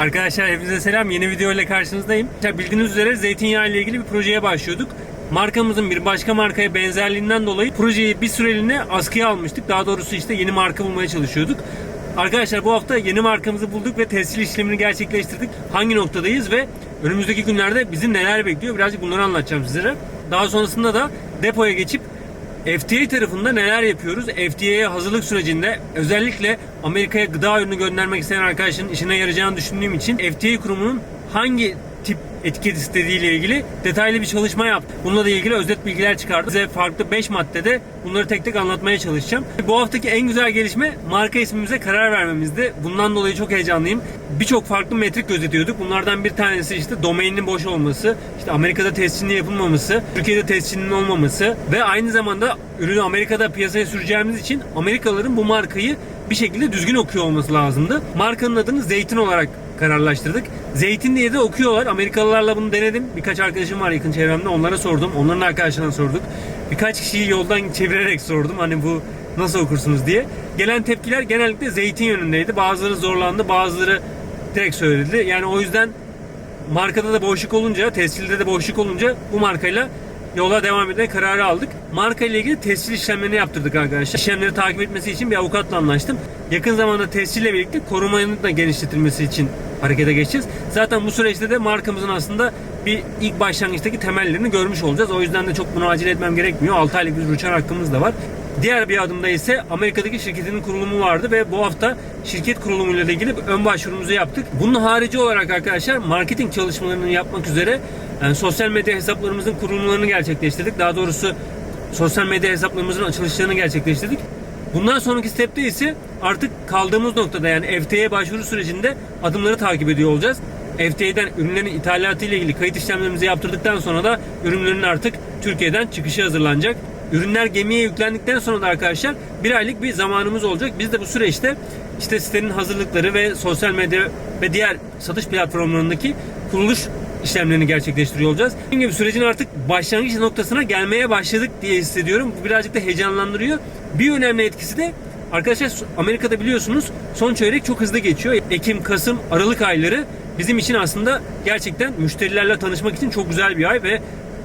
Arkadaşlar hepinize selam. Yeni video ile karşınızdayım. Bildiğiniz üzere zeytinyağı ile ilgili bir projeye başlıyorduk. Markamızın bir başka markaya benzerliğinden dolayı projeyi bir süreliğine askıya almıştık. Daha doğrusu işte yeni marka bulmaya çalışıyorduk. Arkadaşlar bu hafta yeni markamızı bulduk ve tescil işlemini gerçekleştirdik. Hangi noktadayız ve önümüzdeki günlerde bizi neler bekliyor birazcık bunları anlatacağım sizlere. Daha sonrasında da depoya geçip FDA tarafında neler yapıyoruz? FDA'ye hazırlık sürecinde özellikle Amerika'ya gıda ürünü göndermek isteyen arkadaşın işine yarayacağını düşündüğüm için FDA kurumunun hangi tip etiket istediğiyle ilgili detaylı bir çalışma yaptım. Bununla da ilgili özet bilgiler çıkardım. Size farklı 5 maddede bunları tek tek anlatmaya çalışacağım. Bu haftaki en güzel gelişme marka ismimize karar vermemizdi. Bundan dolayı çok heyecanlıyım. Birçok farklı metrik gözetiyorduk. Bunlardan bir tanesi işte domainin boş olması, işte Amerika'da tescilinin yapılmaması, Türkiye'de tescilinin olmaması ve aynı zamanda ürünü Amerika'da piyasaya süreceğimiz için Amerikalıların bu markayı bir şekilde düzgün okuyor olması lazımdı. Markanın adını Zeytin olarak kararlaştırdık. Zeytin diye de okuyorlar. Amerikalılarla bunu denedim. Birkaç arkadaşım var yakın çevremde. Onlara sordum. Onların arkadaşlarına sorduk. Birkaç kişiyi yoldan çevirerek sordum. Hani bu nasıl okursunuz diye. Gelen tepkiler genellikle zeytin yönündeydi. Bazıları zorlandı. Bazıları direkt söyledi. Yani o yüzden markada da boşluk olunca, tescilde de boşluk olunca bu markayla yola devam etme kararı aldık. Marka ile ilgili tescil işlemlerini yaptırdık arkadaşlar. İşlemleri takip etmesi için bir avukatla anlaştım. Yakın zamanda tescille birlikte korumanın da genişletilmesi için harekete geçeceğiz. Zaten bu süreçte de markamızın aslında bir ilk başlangıçtaki temellerini görmüş olacağız. O yüzden de çok bunu acele etmem gerekmiyor. 6 aylık bir rüçhan hakkımız da var. Diğer bir adımda ise Amerika'daki şirketinin kurulumu vardı ve bu hafta şirket kurulumuyla ilgili ön başvurumuzu yaptık. Bunun harici olarak arkadaşlar marketing çalışmalarını yapmak üzere yani sosyal medya hesaplarımızın kurulumlarını gerçekleştirdik. Daha doğrusu sosyal medya hesaplarımızın açılışlarını gerçekleştirdik. Bundan sonraki stepte ise artık kaldığımız noktada yani FTA'ya başvuru sürecinde adımları takip ediyor olacağız. FTA'den ürünlerin ithalatı ile ilgili kayıt işlemlerimizi yaptırdıktan sonra da ürünlerin artık Türkiye'den çıkışı hazırlanacak. Ürünler gemiye yüklendikten sonra da arkadaşlar bir aylık bir zamanımız olacak. Biz de bu süreçte işte sitenin hazırlıkları ve sosyal medya ve diğer satış platformlarındaki kuruluş işlemlerini gerçekleştiriyor olacağız. Dediğim sürecin artık başlangıç noktasına gelmeye başladık diye hissediyorum. Bu birazcık da heyecanlandırıyor. Bir önemli etkisi de arkadaşlar Amerika'da biliyorsunuz son çeyrek çok hızlı geçiyor. Ekim, Kasım, Aralık ayları bizim için aslında gerçekten müşterilerle tanışmak için çok güzel bir ay ve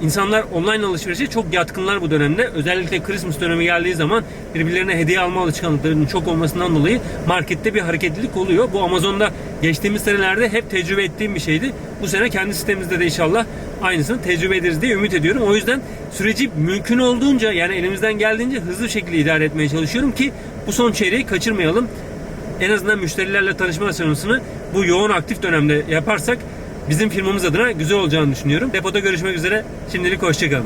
İnsanlar online alışverişe çok yatkınlar bu dönemde. Özellikle Christmas dönemi geldiği zaman birbirlerine hediye alma alışkanlıklarının çok olmasından dolayı markette bir hareketlilik oluyor. Bu Amazon'da geçtiğimiz senelerde hep tecrübe ettiğim bir şeydi. Bu sene kendi sitemizde de inşallah aynısını tecrübe ederiz diye ümit ediyorum. O yüzden süreci mümkün olduğunca yani elimizden geldiğince hızlı şekilde idare etmeye çalışıyorum ki bu son çeyreği kaçırmayalım. En azından müşterilerle tanışma aşamasını bu yoğun aktif dönemde yaparsak bizim firmamız adına güzel olacağını düşünüyorum. Depoda görüşmek üzere. Şimdilik hoşçakalın.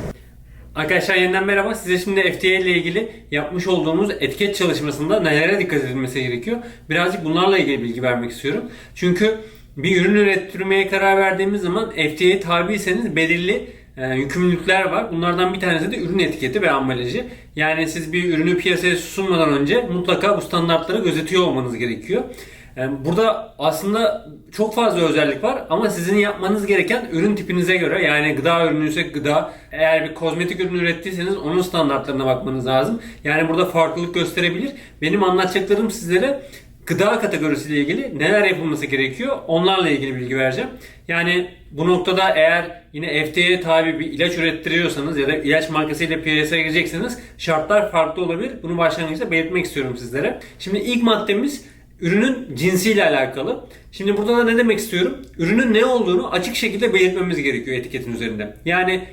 Arkadaşlar yeniden merhaba. Size şimdi FDA ile ilgili yapmış olduğumuz etiket çalışmasında nelere dikkat edilmesi gerekiyor? Birazcık bunlarla ilgili bilgi vermek istiyorum. Çünkü bir ürün ürettirmeye karar verdiğimiz zaman FDA'ye tabiyseniz belirli e, yükümlülükler var. Bunlardan bir tanesi de ürün etiketi ve ambalajı. Yani siz bir ürünü piyasaya sunmadan önce mutlaka bu standartları gözetiyor olmanız gerekiyor. Yani burada aslında çok fazla özellik var ama sizin yapmanız gereken ürün tipinize göre yani gıda ürünü ise gıda eğer bir kozmetik ürün ürettiyseniz onun standartlarına bakmanız lazım. Yani burada farklılık gösterebilir. Benim anlatacaklarım sizlere gıda kategorisiyle ilgili neler yapılması gerekiyor onlarla ilgili bilgi vereceğim. Yani bu noktada eğer yine FDA'ye tabi bir ilaç ürettiriyorsanız ya da ilaç markasıyla piyasaya girecekseniz şartlar farklı olabilir. Bunu başlangıçta belirtmek istiyorum sizlere. Şimdi ilk maddemiz ürünün cinsiyle alakalı. Şimdi burada da ne demek istiyorum? Ürünün ne olduğunu açık şekilde belirtmemiz gerekiyor etiketin üzerinde. Yani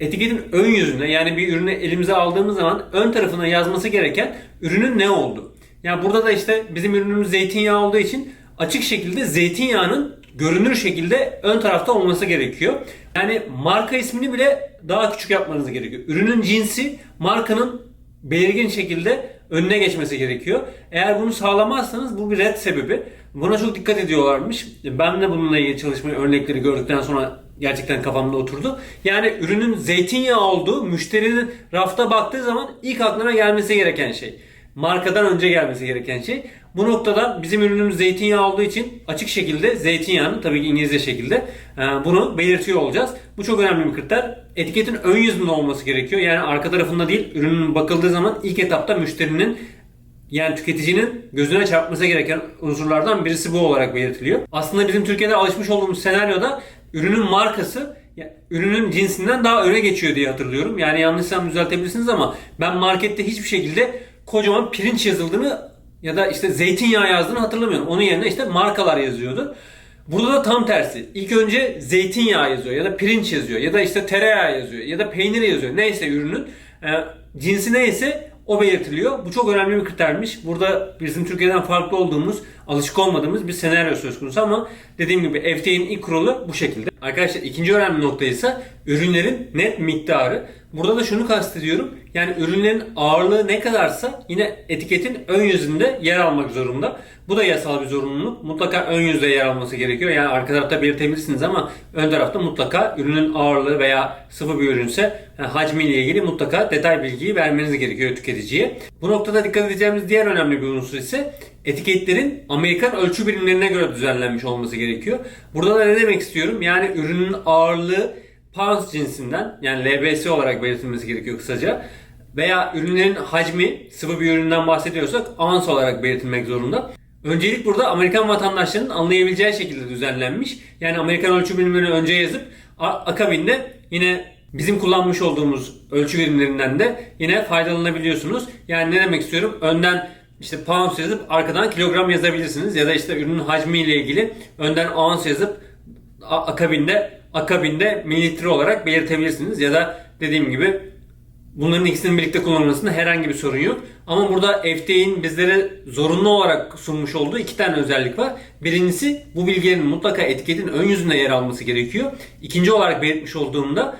etiketin ön yüzünde yani bir ürünü elimize aldığımız zaman ön tarafına yazması gereken ürünün ne olduğu. Yani burada da işte bizim ürünümüz zeytinyağı olduğu için açık şekilde zeytinyağının görünür şekilde ön tarafta olması gerekiyor. Yani marka ismini bile daha küçük yapmanız gerekiyor. Ürünün cinsi markanın belirgin şekilde önüne geçmesi gerekiyor. Eğer bunu sağlamazsanız bu bir red sebebi. Buna çok dikkat ediyorlarmış. Ben de bununla ilgili çalışma örnekleri gördükten sonra gerçekten kafamda oturdu. Yani ürünün zeytinyağı olduğu müşterinin rafta baktığı zaman ilk aklına gelmesi gereken şey. Markadan önce gelmesi gereken şey. Bu noktada bizim ürünümüz zeytinyağı olduğu için açık şekilde zeytinyağını tabii ki İngilizce şekilde e, bunu belirtiyor olacağız. Bu çok önemli bir kriter. Etiketin ön yüzünde olması gerekiyor. Yani arka tarafında değil ürünün bakıldığı zaman ilk etapta müşterinin Yani tüketicinin gözüne çarpması gereken unsurlardan birisi bu olarak belirtiliyor. Aslında bizim Türkiye'de alışmış olduğumuz senaryoda ürünün markası ürünün cinsinden daha öne geçiyor diye hatırlıyorum. Yani yanlışsam düzeltebilirsiniz ama ben markette hiçbir şekilde kocaman pirinç yazıldığını ya da işte zeytinyağı yazdığını hatırlamıyorum. Onun yerine işte markalar yazıyordu. Burada da tam tersi. İlk önce zeytinyağı yazıyor ya da pirinç yazıyor ya da işte tereyağı yazıyor ya da peynir yazıyor. Neyse ürünün e, cinsi neyse o belirtiliyor. Bu çok önemli bir kritermiş. Burada bizim Türkiye'den farklı olduğumuz, alışık olmadığımız bir senaryo söz konusu ama dediğim gibi FDA'nin ilk kuralı bu şekilde. Arkadaşlar ikinci önemli nokta ise ürünlerin net miktarı. Burada da şunu kastediyorum. Yani ürünlerin ağırlığı ne kadarsa yine etiketin ön yüzünde yer almak zorunda. Bu da yasal bir zorunluluk. Mutlaka ön yüzde yer alması gerekiyor. Yani arka tarafta belirtebilirsiniz ama ön tarafta mutlaka ürünün ağırlığı veya sıvı bir ürünse yani hacmiyle ilgili mutlaka detay bilgiyi vermeniz gerekiyor tüketiciye. Bu noktada dikkat edeceğimiz diğer önemli bir unsur ise etiketlerin Amerikan ölçü birimlerine göre düzenlenmiş olması gerekiyor. Burada da ne demek istiyorum? Yani ürünün ağırlığı pounds cinsinden yani LBS olarak belirtilmesi gerekiyor kısaca. Veya ürünlerin hacmi sıvı bir üründen bahsediyorsak ounce olarak belirtilmek zorunda. Öncelik burada Amerikan vatandaşlarının anlayabileceği şekilde düzenlenmiş. Yani Amerikan ölçü birimlerini önce yazıp akabinde yine bizim kullanmış olduğumuz ölçü birimlerinden de yine faydalanabiliyorsunuz. Yani ne demek istiyorum? Önden işte pounds yazıp arkadan kilogram yazabilirsiniz ya da işte ürünün hacmiyle ilgili önden ounce yazıp akabinde akabinde mililitre olarak belirtebilirsiniz ya da dediğim gibi bunların ikisinin birlikte kullanılmasında herhangi bir sorun yok. Ama burada FDA'nin bizlere zorunlu olarak sunmuş olduğu iki tane özellik var. Birincisi bu bilgilerin mutlaka etiketin ön yüzünde yer alması gerekiyor. İkinci olarak belirtmiş olduğumda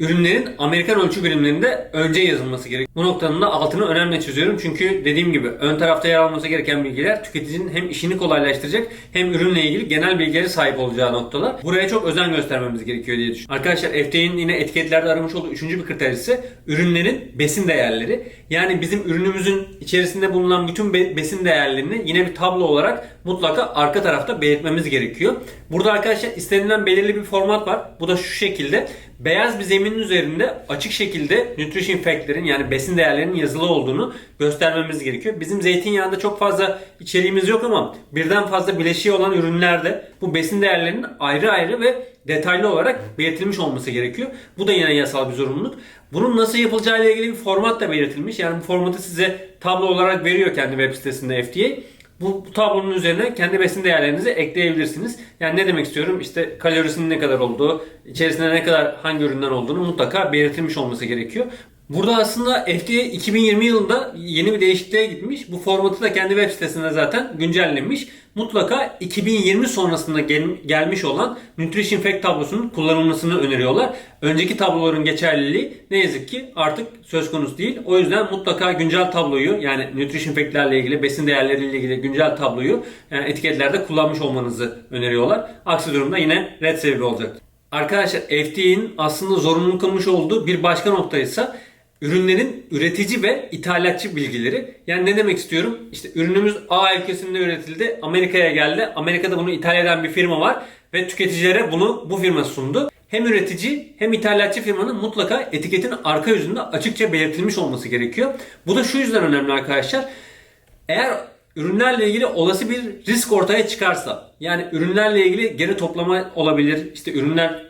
ürünlerin Amerikan ölçü birimlerinde önce yazılması gerekiyor. Bu noktanın da altını önemli çiziyorum. Çünkü dediğim gibi ön tarafta yer alması gereken bilgiler tüketicinin hem işini kolaylaştıracak hem ürünle ilgili genel bilgilere sahip olacağı noktalar. Buraya çok özen göstermemiz gerekiyor diye düşünüyorum. Arkadaşlar FDA'nin yine etiketlerde aramış olduğu üçüncü bir kriter ise ürünlerin besin değerleri. Yani bizim ürünümüzün içerisinde bulunan bütün be- besin değerlerini yine bir tablo olarak mutlaka arka tarafta belirtmemiz gerekiyor. Burada arkadaşlar istenilen belirli bir format var. Bu da şu şekilde. Beyaz bir zeminin üzerinde açık şekilde nutrition fact'lerin yani besin değerlerinin yazılı olduğunu göstermemiz gerekiyor. Bizim zeytinyağında çok fazla içeriğimiz yok ama birden fazla bileşiği olan ürünlerde bu besin değerlerinin ayrı ayrı ve detaylı olarak belirtilmiş olması gerekiyor. Bu da yine yasal bir zorunluluk. Bunun nasıl yapılacağı ile ilgili bir format da belirtilmiş. Yani bu formatı size tablo olarak veriyor kendi web sitesinde FDA. Bu, bu tablonun üzerine kendi besin değerlerinizi ekleyebilirsiniz. Yani ne demek istiyorum? İşte kalorisinin ne kadar olduğu, içerisinde ne kadar hangi üründen olduğunu mutlaka belirtilmiş olması gerekiyor. Burada aslında FDA 2020 yılında yeni bir değişikliğe gitmiş. Bu formatı da kendi web sitesinde zaten güncellemiş. Mutlaka 2020 sonrasında gel- gelmiş olan Nutrition Fact tablosunun kullanılmasını öneriyorlar. Önceki tabloların geçerliliği ne yazık ki artık söz konusu değil. O yüzden mutlaka güncel tabloyu yani Nutrition Fact'lerle ilgili, besin değerleriyle ilgili güncel tabloyu yani etiketlerde kullanmış olmanızı öneriyorlar. Aksi durumda yine red sebebi olacak. Arkadaşlar FDA'nin aslında zorunlu kılmış olduğu bir başka nokta ise ürünlerin üretici ve ithalatçı bilgileri. Yani ne demek istiyorum? İşte ürünümüz A ülkesinde üretildi, Amerika'ya geldi. Amerika'da bunu ithal eden bir firma var ve tüketicilere bunu bu firma sundu. Hem üretici hem ithalatçı firmanın mutlaka etiketin arka yüzünde açıkça belirtilmiş olması gerekiyor. Bu da şu yüzden önemli arkadaşlar. Eğer ürünlerle ilgili olası bir risk ortaya çıkarsa yani ürünlerle ilgili geri toplama olabilir. İşte ürünler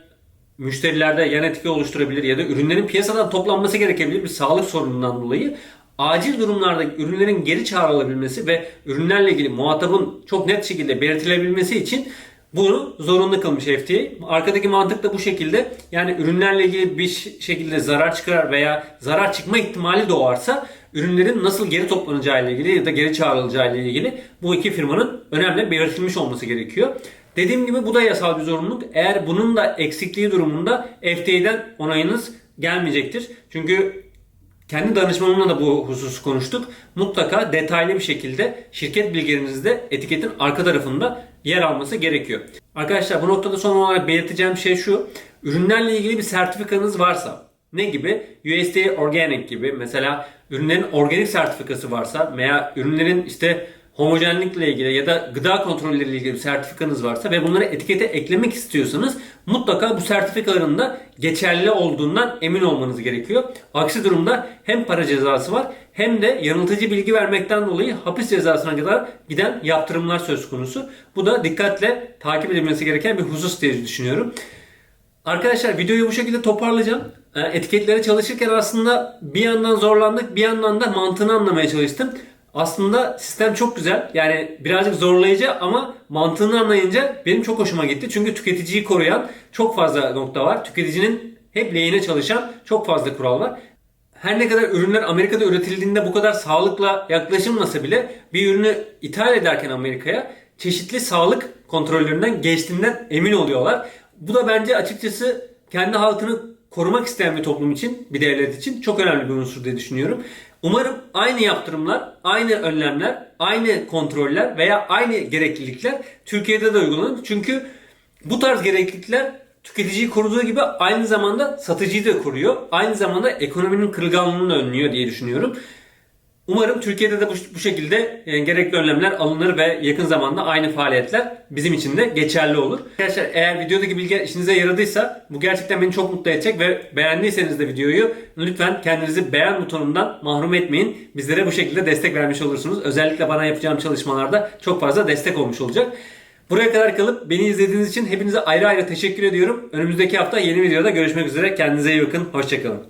müşterilerde yan etki oluşturabilir ya da ürünlerin piyasadan toplanması gerekebilir bir sağlık sorunundan dolayı acil durumlarda ürünlerin geri çağrılabilmesi ve ürünlerle ilgili muhatabın çok net şekilde belirtilebilmesi için bunu zorunlu kılmış FDA. Arkadaki mantık da bu şekilde. Yani ürünlerle ilgili bir şekilde zarar çıkar veya zarar çıkma ihtimali doğarsa ürünlerin nasıl geri toplanacağı ile ilgili ya da geri çağrılacağı ile ilgili bu iki firmanın önemli belirtilmiş olması gerekiyor. Dediğim gibi bu da yasal bir zorunluluk. Eğer bunun da eksikliği durumunda FDA'den onayınız gelmeyecektir. Çünkü kendi danışmanımla da bu hususu konuştuk. Mutlaka detaylı bir şekilde şirket bilgilerinizde etiketin arka tarafında yer alması gerekiyor. Arkadaşlar bu noktada son olarak belirteceğim şey şu. Ürünlerle ilgili bir sertifikanız varsa ne gibi? USDA Organic gibi mesela ürünlerin organik sertifikası varsa veya ürünlerin işte homojenlikle ilgili ya da gıda kontrolleriyle ilgili bir sertifikanız varsa ve bunları etikete eklemek istiyorsanız mutlaka bu sertifikaların da geçerli olduğundan emin olmanız gerekiyor. Aksi durumda hem para cezası var hem de yanıltıcı bilgi vermekten dolayı hapis cezasına kadar giden yaptırımlar söz konusu. Bu da dikkatle takip edilmesi gereken bir husus diye düşünüyorum. Arkadaşlar videoyu bu şekilde toparlayacağım. Ee, Etiketlere çalışırken aslında bir yandan zorlandık, bir yandan da mantığını anlamaya çalıştım. Aslında sistem çok güzel. Yani birazcık zorlayıcı ama mantığını anlayınca benim çok hoşuma gitti. Çünkü tüketiciyi koruyan çok fazla nokta var. Tüketicinin hep lehine çalışan çok fazla kural var. Her ne kadar ürünler Amerika'da üretildiğinde bu kadar sağlıkla yaklaşılmasa bile bir ürünü ithal ederken Amerika'ya çeşitli sağlık kontrollerinden geçtiğinden emin oluyorlar. Bu da bence açıkçası kendi halkını korumak isteyen bir toplum için, bir devlet için çok önemli bir unsur diye düşünüyorum. Umarım aynı yaptırımlar, aynı önlemler, aynı kontroller veya aynı gereklilikler Türkiye'de de uygulanır. Çünkü bu tarz gereklilikler tüketiciyi koruduğu gibi aynı zamanda satıcıyı da koruyor. Aynı zamanda ekonominin kırılganlığını önlüyor diye düşünüyorum. Umarım Türkiye'de de bu, bu şekilde e, gerekli önlemler alınır ve yakın zamanda aynı faaliyetler bizim için de geçerli olur. Arkadaşlar eğer videodaki bilgi işinize yaradıysa bu gerçekten beni çok mutlu edecek ve beğendiyseniz de videoyu lütfen kendinizi beğen butonundan mahrum etmeyin. Bizlere bu şekilde destek vermiş olursunuz. Özellikle bana yapacağım çalışmalarda çok fazla destek olmuş olacak. Buraya kadar kalıp beni izlediğiniz için hepinize ayrı ayrı teşekkür ediyorum. Önümüzdeki hafta yeni videoda görüşmek üzere. Kendinize iyi bakın. Hoşçakalın.